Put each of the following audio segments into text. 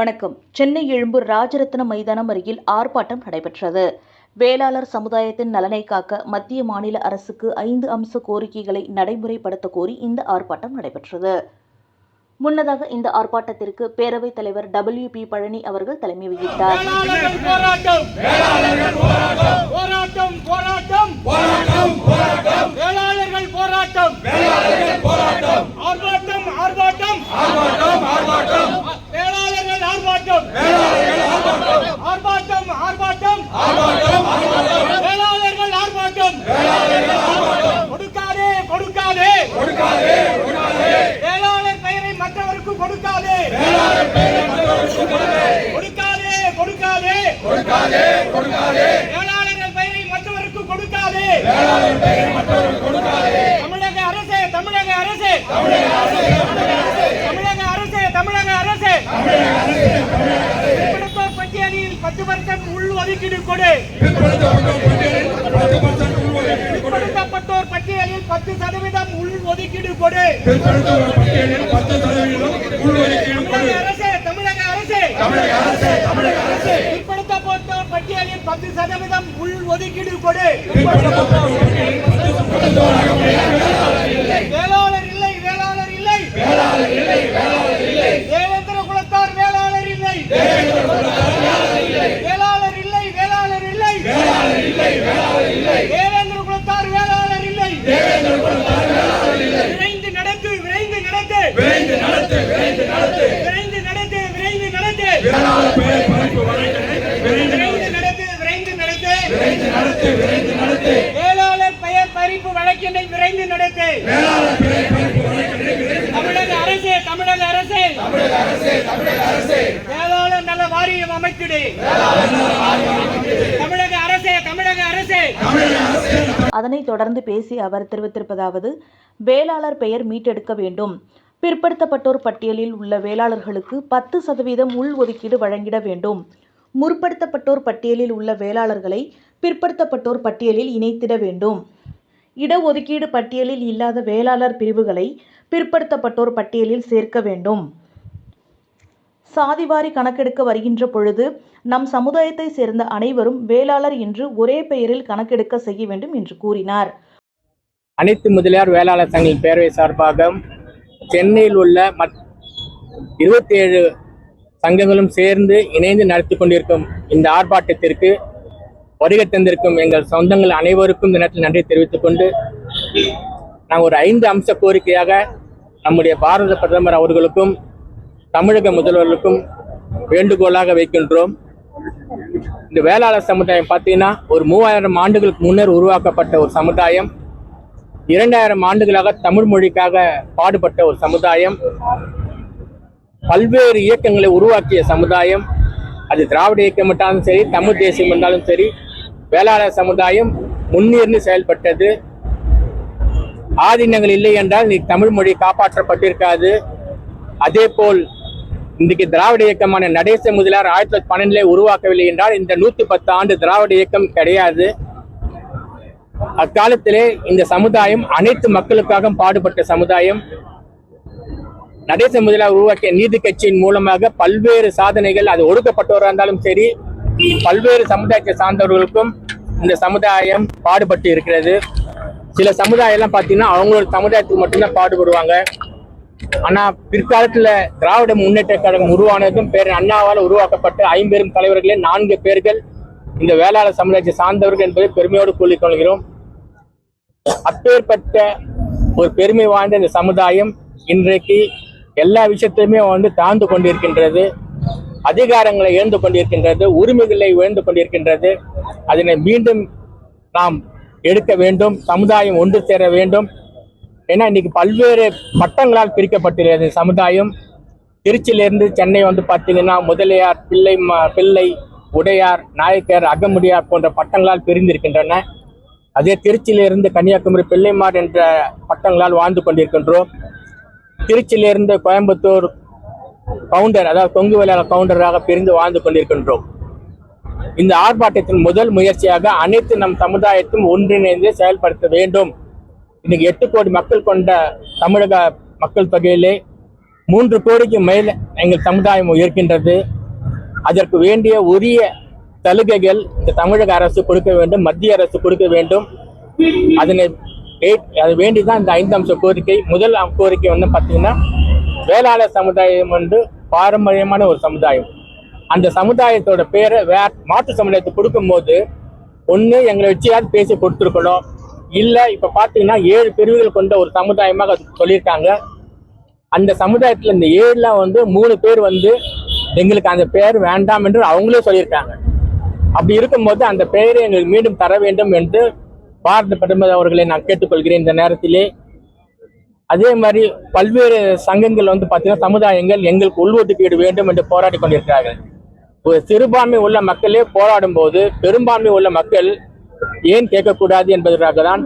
வணக்கம். சென்னை எழும்பூர் ராஜரத்ன மைதானம் அருகில் ஆர்ப்பாட்டம் நடைபெற்றது. வேளாளர் சமுதாயத்தின் நலனை காக்க மத்திய மாநில அரசுக்கு ஐந்து அம்ச கோரிக்கைகளை நடைமுறைப்படுத்த கோரி இந்த ஆர்ப்பாட்டம் நடைபெற்றது. முன்னதாக இந்த ஆர்ப்பாட்டத்திற்கு பேரவைத் தலைவர் டபிள்யூ பி பழனி அவர்கள் தலைமை வகித்தார் வேளாளர்கள் போராட்டம் போராட்டம் போராட்டம் போராட்டம் போராட்டம் வேளாளர்கள் போராட்டம் போராட்டம் ஆர்ப்பாட்டம் ஆர்ப்பாட்டம் ஆர்ப்பாட்டம் ஆர்ப்பாட்டம் வேளாளர்கள் ஆர்ப்பாட்டம் ஆர்ப்பாட்டம் ஆர்ப்பாட்டம் வேளாளர்கள் ஆர்ப்பாட்டம் கொடுக்காதே கொடுக்காதே வேளாளர் பெயரை மற்றவருக்கு கொடுக்காதே கொடுக்காதே கொடுக்காதே வேளாளர்கள் பெயரை மற்றவருக்கு கொடுக்காதே தமிழக அரசே தமிழக அரசே தமிழக அரசே தமிழக அரசே பிற்படுத்தோர் பட்டியலில் உள் ஒதுக்கீடு கொடு. பிற்படுத்தப்பட்டோர் பட்டியலில் பத்து சதவீதம் உள் ஒதுக்கீடு கொடு. தமிழக அரசே தமிழக அரசே. பிற்படுத்தப்பட்டோர் பட்டியலில் பத்து சதவீதம் உள் ஒதுக்கீடு கொடு வேளாளர் இல்லை வேளாளர் இல்லை தேவேந்திர குலத்தார் வேளாளர் இல்லை வேளாளர் இல்லை வேளாளர் இல்லை தேவேந்திர குலத்தார் வேளாளர் இல்லை விரைந்து நடத்து விரைந்து நடத்து விரைந்து நடத்து விரைந்து நடத்து விரைந்து நடத்து விரைந்து நடத்து விரைந்து நடத்து விரைந்து நடத்து விரைந்து நடத்து. விரைந்து நடத்து. வேளாளர் பெயர் பறிப்பு வழக்கினை விரைந்து நடத்து. தமிழக அரசே தமிழக அரசே. தமிழக அரசே தமிழக அரசே. வேளாளர் நல வாரியம் அமைத்திடு. தமிழக அரசே தமிழக அரசே. அதனைத் தொடர்ந்து பேசிய அவர் தெரிவித்திருப்பதாவது வேளாளர் பெயர் மீட்டெடுக்க வேண்டும். பிற்படுத்தப்பட்டோர் பட்டியலில் உள்ள வேளாளர்களுக்கு பத்து சதவீதம் உள் ஒதுக்கீடு வழங்கிட வேண்டும். முற்படுத்தப்பட்டோர் பட்டியலில் உள்ள வேளாளர்களை பிற்படுத்தப்பட்டோர் பட்டியலில் இணைத்திட வேண்டும். இடஒதுக்கீடு பட்டியலில் இல்லாத வேளாளர் பிரிவுகளை பிற்படுத்தப்பட்டோர் பட்டியலில் சேர்க்க வேண்டும். சாதிவாரி கணக்கெடுக்க வருகின்ற பொழுது நம் சமுதாயத்தை சேர்ந்த அனைவரும் வேளாளர் என்று ஒரே பெயரில் கணக்கெடுக்க செய்ய வேண்டும் என்று கூறினார். அனைத்து முதலியார் வேளாளர் சங்கங்களின் பேரவை சார்பாக சென்னையில் உள்ள மத் இருபத்தி ஏழு சங்கங்களும் சேர்ந்து இணைந்து நடத்தி கொண்டிருக்கும் இந்த ஆர்ப்பாட்டத்திற்கு வருகை தந்திருக்கும் எங்கள் சொந்தங்கள் அனைவருக்கும் இந்த நேரத்தில் நன்றி தெரிவித்துக் கொண்டு நாங்கள் ஒரு ஐந்து அம்ச கோரிக்கையாக நம்முடைய பாரத பிரதமர் அவர்களுக்கும் தமிழக முதல்வர்களுக்கும் வேண்டுகோளாக வைக்கின்றோம். இந்த வேளாளர் சமுதாயம் பார்த்தீங்கன்னா ஒரு மூவாயிரம் ஆண்டுகளுக்கு முன்னர் உருவாக்கப்பட்ட ஒரு சமுதாயம். இரண்டாயிரம் ஆண்டுகளாக தமிழ் மொழிக்காக பாடுபட்ட ஒரு சமுதாயம். பல்வேறு இயக்கங்களை உருவாக்கிய சமுதாயம் அது திராவிட இயக்கம் என்றாலும் சரி தமிழ் தேசியம் என்றாலும் சரி வேளாளர் சமுதாயம் முன்னேறி செயல்பட்டது. ஆதீனங்கள் இல்லை என்றால் நீ தமிழ் மொழி காப்பாற்றப்பட்டிருக்காது. அதே போல் இன்றைக்கு திராவிட இயக்கமான நடேச முதலியார் ஆயிரத்தி தொள்ளாயிரத்தி பன்னெண்டிலே உருவாக்கவில்லை என்றால் இந்த நூத்தி பத்து ஆண்டு திராவிட இயக்கம் கிடையாது. அக்காலத்திலே இந்த சமுதாயம் அனைத்து மக்களுக்காக பாடுபட்ட சமுதாயம். நடேச முதலாக உருவாக்கிய நீதி கட்சியின் மூலமாக பல்வேறு சாதனைகள் அது ஒடுக்கப்பட்டவராக இருந்தாலும் சரி பல்வேறு சமுதாயத்தை சார்ந்தவர்களுக்கும் இந்த சமுதாயம் பாடுபட்டு இருக்கிறது. சில சமுதாயம் எல்லாம் பார்த்தீங்கன்னா அவங்களோட சமுதாயத்துக்கு மட்டும்தான் பாடுபடுவாங்க. ஆனா பிற்காலத்துல திராவிட முன்னேற்ற கழகம் உருவானதும் பேர் அண்ணாவால் உருவாக்கப்பட்ட ஐம்பெரும் தலைவர்களே நான்கு பேர்கள் இந்த வேளாளர் சமுதாயத்தை சார்ந்தவர்கள் என்பதை பெருமையோடு கூறிக் கொள்கிறோம். அப்பேற்பட்ட ஒரு பெருமை வாய்ந்த இந்த சமுதாயம் இன்றைக்கு எல்லா விஷயத்தையுமே வந்து தாழ்ந்து கொண்டிருக்கின்றது அதிகாரங்களை இழந்து கொண்டிருக்கின்றது உரிமைகளை உயர்ந்து கொண்டிருக்கின்றது. அதனை மீண்டும் நாம் எடுக்க வேண்டும் சமுதாயம் ஒன்று சேர வேண்டும். ஏன்னா இன்னைக்கு பல்வேறு பட்டங்களால் பிரிக்கப்பட்டுள்ளது சமுதாயம். திருச்சியிலிருந்து சென்னை வந்து பார்த்தீங்கன்னா முதலியார் பிள்ளை பிள்ளை உடையார் நாயக்கர் அகமுடியார் போன்ற பட்டங்களால் பிரிந்திருக்கின்றன. அதே திருச்சியிலிருந்து கன்னியாகுமரி பிள்ளைமார் என்ற பட்டங்களால் வாழ்ந்து கொண்டிருக்கின்றோம். திருச்சியிலிருந்து கோயம்புத்தூர் கவுண்டர் அதாவது கொங்கு வேளாளர் கவுண்டராக பிரிந்து வாழ்ந்து கொண்டிருக்கின்றோம். இந்த ஆர்ப்பாட்டத்தின் முதல் முயற்சியாக அனைத்து நம் சமுதாயத்தும் ஒன்றிணைந்து செயல்படுத்த வேண்டும். இன்னைக்கு எட்டு கோடி மக்கள் கொண்ட தமிழக மக்கள் தொகையிலே மூன்று கோடிக்கு மேல் எங்கள் சமுதாயம் இருக்கின்றது அதற்கு வேண்டிய உரிய சலுகைகள் இந்த தமிழக அரசு கொடுக்க வேண்டும் மத்திய அரசு கொடுக்க வேண்டும். அதனை அது வேண்டி தான் இந்த ஐந்து அம்ச கோரிக்கை. முதல் கோரிக்கை வந்து பார்த்தீங்கன்னா வேளாளர் சமுதாயம் வந்து பாரம்பரியமான ஒரு சமுதாயம். அந்த சமுதாயத்தோட பேரை வே மாற்று சமுதாயத்தை கொடுக்கும்போது ஒன்று எங்களை வச்சியாவது பேசி கொடுத்துருக்கணும். இல்லை இப்போ பார்த்தீங்கன்னா ஏழு பிரிவுகள் கொண்ட ஒரு சமுதாயமாக அது சொல்லியிருக்காங்க. அந்த சமுதாயத்தில் இந்த ஏழில் வந்து மூணு பேர் வந்து எங்களுக்கு அந்த பெயர் வேண்டாம் என்று அவங்களே சொல்லியிருக்காங்க. அப்படி இருக்கும்போது அந்த பெயரை எங்களுக்கு மீண்டும் தர வேண்டும் என்று பாரத பிரதமர் அவர்களை நான் கேட்டுக்கொள்கிறேன் இந்த நேரத்திலே. அதே மாதிரி பல்வேறு சங்கங்கள் வந்து பார்த்தீங்கன்னா சமுதாயங்கள் எங்களுக்கு உள்ஒதுக்கீடு வேண்டும் என்று போராடி கொண்டிருக்கிறார்கள். ஒரு சிறுபான்மை உள்ள மக்களே போராடும் போது பெரும்பான்மை உள்ள மக்கள் ஏன் கேட்கக்கூடாது என்பதற்காக தான்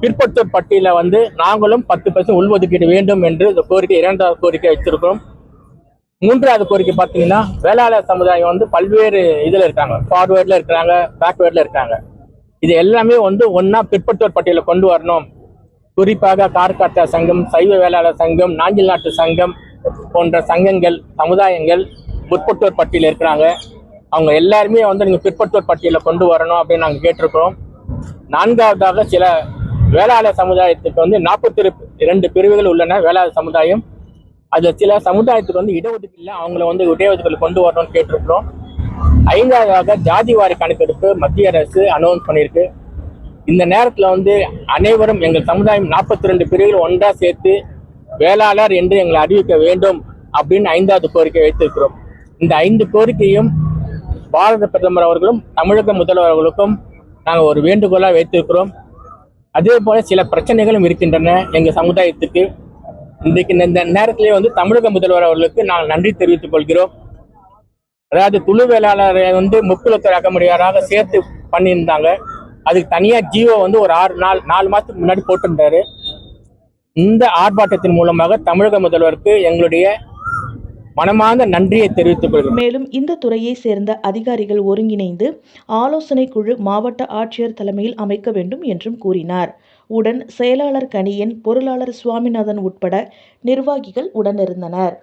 பிற்படுத்தோர் பட்டியலில் வந்து நாங்களும் பத்து பர்சன்ட் உள்ஒதுக்கீடு வேண்டும் என்று இந்த கோரிக்கை இரண்டாவது கோரிக்கை வச்சிருக்கிறோம் மூன்றாவது கோரிக்கை பார்த்தீங்கன்னா வேளாளர் சமுதாயம் வந்து பல்வேறு இதில் இருக்காங்க. ஃபார்வேர்டில் இருக்கிறாங்க பேக்வேர்டில் இருக்காங்க. இது எல்லாமே வந்து ஒன்றா பிற்படுத்தோர் பட்டியலில் கொண்டு வரணும். குறிப்பாக கார்காட்டா சங்கம் சைவ வேளாளர் சங்கம் நாஞ்சில் நாட்டு சங்கம் போன்ற சங்கங்கள் சமுதாயங்கள் முற்பட்டோர் பட்டியலில் இருக்கிறாங்க. அவங்க எல்லாருமே வந்து நீங்கள் பிற்பட்டோர் பட்டியலில் கொண்டு வரணும் அப்படின்னு நாங்கள் கேட்டிருக்கிறோம். நான்காவதாக சில வேளாளர் சமுதாயத்துக்கு வந்து நாற்பத்தி இரண்டு பிரிவுகள் உள்ளன வேளாளர் சமுதாயம். அது சில சமுதாயத்துக்கு வந்து இடஒதுக்கீடுல அவங்கள வந்து இடஒதுக்கீடு கொண்டு வரணும்னு கேட்டிருக்கிறோம். ஐந்தாவதாக ஜாதி வாரி கணக்கெடுப்பு மத்திய அரசு அனௌன்ஸ் பண்ணியிருக்கு. இந்த நேரத்தில் வந்து அனைவரும் எங்கள் சமுதாயம் நாற்பத்தி ரெண்டு பிரிவுகள் ஒன்றா சேர்த்து வேளாளர் என்று எங்களை அறிவிக்க வேண்டும் அப்படின்னு ஐந்தாவது கோரிக்கை வைத்திருக்கிறோம். இந்த ஐந்து கோரிக்கையும் பாரத பிரதமர் அவர்களும் தமிழக முதல்வர் அவர்களுக்கும் நாங்கள் ஒரு வேண்டுகோளாக வைத்திருக்கிறோம். அதே போல சில பிரச்சனைகளும் இருக்கின்றன எங்கள் சமுதாயத்துக்கு. இன்றைக்கு இந்த நேரத்திலே வந்து தமிழக முதல்வர் அவர்களுக்கு நாங்கள் நன்றி தெரிவித்துக் கொள்கிறோம். அதாவது துளு வேளாளரை வந்து முக்குலத்தர் அகமுடியாராக சேர்த்து பண்ணியிருந்தாங்க. அதுக்கு தனியாக ஜியோ வந்து ஒரு ஆறு நாள் நாலு மாதத்துக்கு முன்னாடி போட்டிருந்தாரு. இந்த ஆர்ப்பாட்டத்தின் மூலமாக தமிழக முதல்வருக்கு எங்களுடைய மனமார்ந்த நன்றியை தெரிவித்துக் கொள்கிறோம். மேலும் இந்த துறையை சேர்ந்த அதிகாரிகள் ஒருங்கிணைந்து ஆலோசனை குழு மாவட்ட ஆட்சியர் தலைமையில் அமைக்க வேண்டும் என்றும் கூறினார். உடன் செயலாளர் கணியன் பொருளாளர் சுவாமிநாதன் உட்பட நிர்வாகிகள் உடனிருந்தனர்.